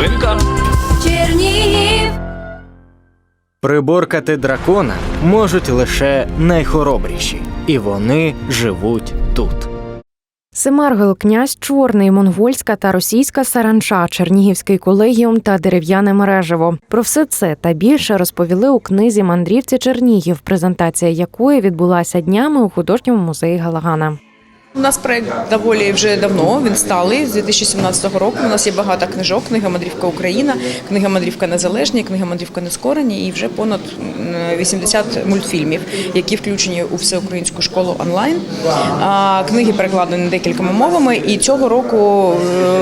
Новинка. Чернігів. Приборкати дракона можуть лише найхоробріші, і вони живуть тут. Семаргл, князь Чорний, монгольська та російська саранча, Чернігівський колегіум та дерев'яне мережево. Про все це та більше розповіли у книзі Мандрівці Чернігів, презентація якої відбулася днями у художньому музеї Галагана. У нас проект доволі вже давно. Він сталий з 2017 року. У нас є багато книжок. Книга Мандрівка Україна, книга Мандрівка Незалежні, книга Мандрівка Нескорені і вже понад м, 80 мультфільмів, які включені у всеукраїнську школу онлайн. Книги перекладені декількома мовами. І цього року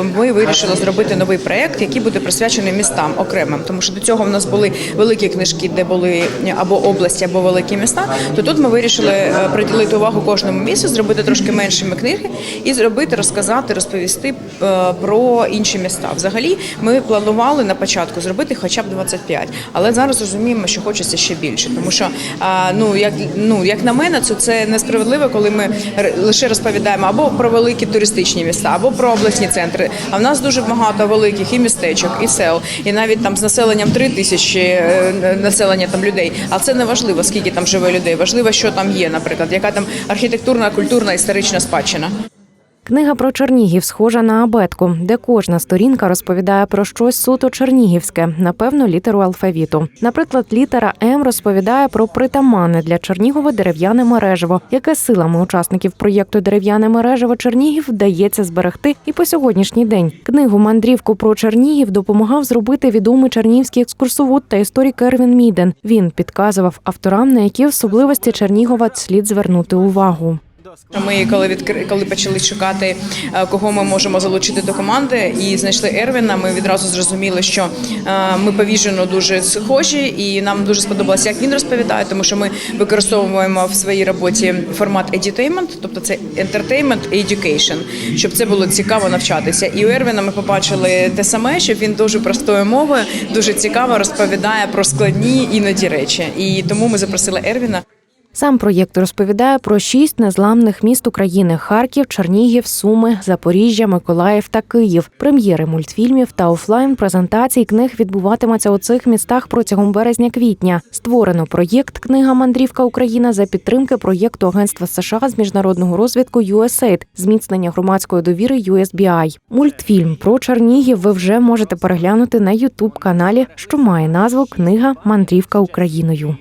е, ми вирішили зробити новий проект, який буде присвячений містам окремим. Тому що до цього в нас були великі книжки, де були або області, або великі міста. То тут ми вирішили е, приділити увагу кожному місту, зробити трошки меншими книги і зробити, розказати, розповісти е, про інші міста. Взагалі, ми планували на початку зробити хоча б 25, але зараз розуміємо, що хочеться ще більше, тому що ну як ну як на мене, це, це несправедливо, коли ми лише розповідаємо або про великі туристичні міста, або про обласні центри. А в нас дуже багато великих і містечок, і сел, і навіть там з населенням 3 тисячі е, населення там людей. А це не важливо, скільки там живе людей. Важливо, що там є, наприклад, яка там архітектурна, культурна, історична спадщина. Книга про Чернігів схожа на абетку, де кожна сторінка розповідає про щось суто чернігівське, напевно, літеру алфавіту. Наприклад, літера М розповідає про притаманне для Чернігова дерев'яне мережево, яке силами учасників проєкту Дерев'яне мережево Чернігів вдається зберегти і по сьогоднішній день. Книгу Мандрівку про Чернігів допомагав зробити відомий чернігівський екскурсовод та історик Ервін Міден. Він підказував авторам, на які особливості Чернігова слід звернути увагу. Ми коли відкри... коли почали шукати, е, кого ми можемо залучити до команди, і знайшли Ервіна. Ми відразу зрозуміли, що е, ми по віжену дуже схожі, і нам дуже сподобалося, як він розповідає, тому що ми використовуємо в своїй роботі формат edutainment, тобто це entertainment education, щоб це було цікаво навчатися. І у Ервіна ми побачили те саме, що він дуже простою мовою, дуже цікаво розповідає про складні іноді речі. І тому ми запросили Ервіна. Сам проєкт розповідає про шість незламних міст України: Харків, Чернігів, Суми, Запоріжжя, Миколаїв та Київ. Прем'єри мультфільмів та офлайн презентацій книг відбуватимуться у цих містах протягом березня-квітня. Створено проєкт Книга Мандрівка Україна за підтримки проєкту Агентства США з міжнародного розвитку USAID, зміцнення громадської довіри USBI. Мультфільм про Чернігів ви вже можете переглянути на Ютуб каналі, що має назву Книга Мандрівка Україною.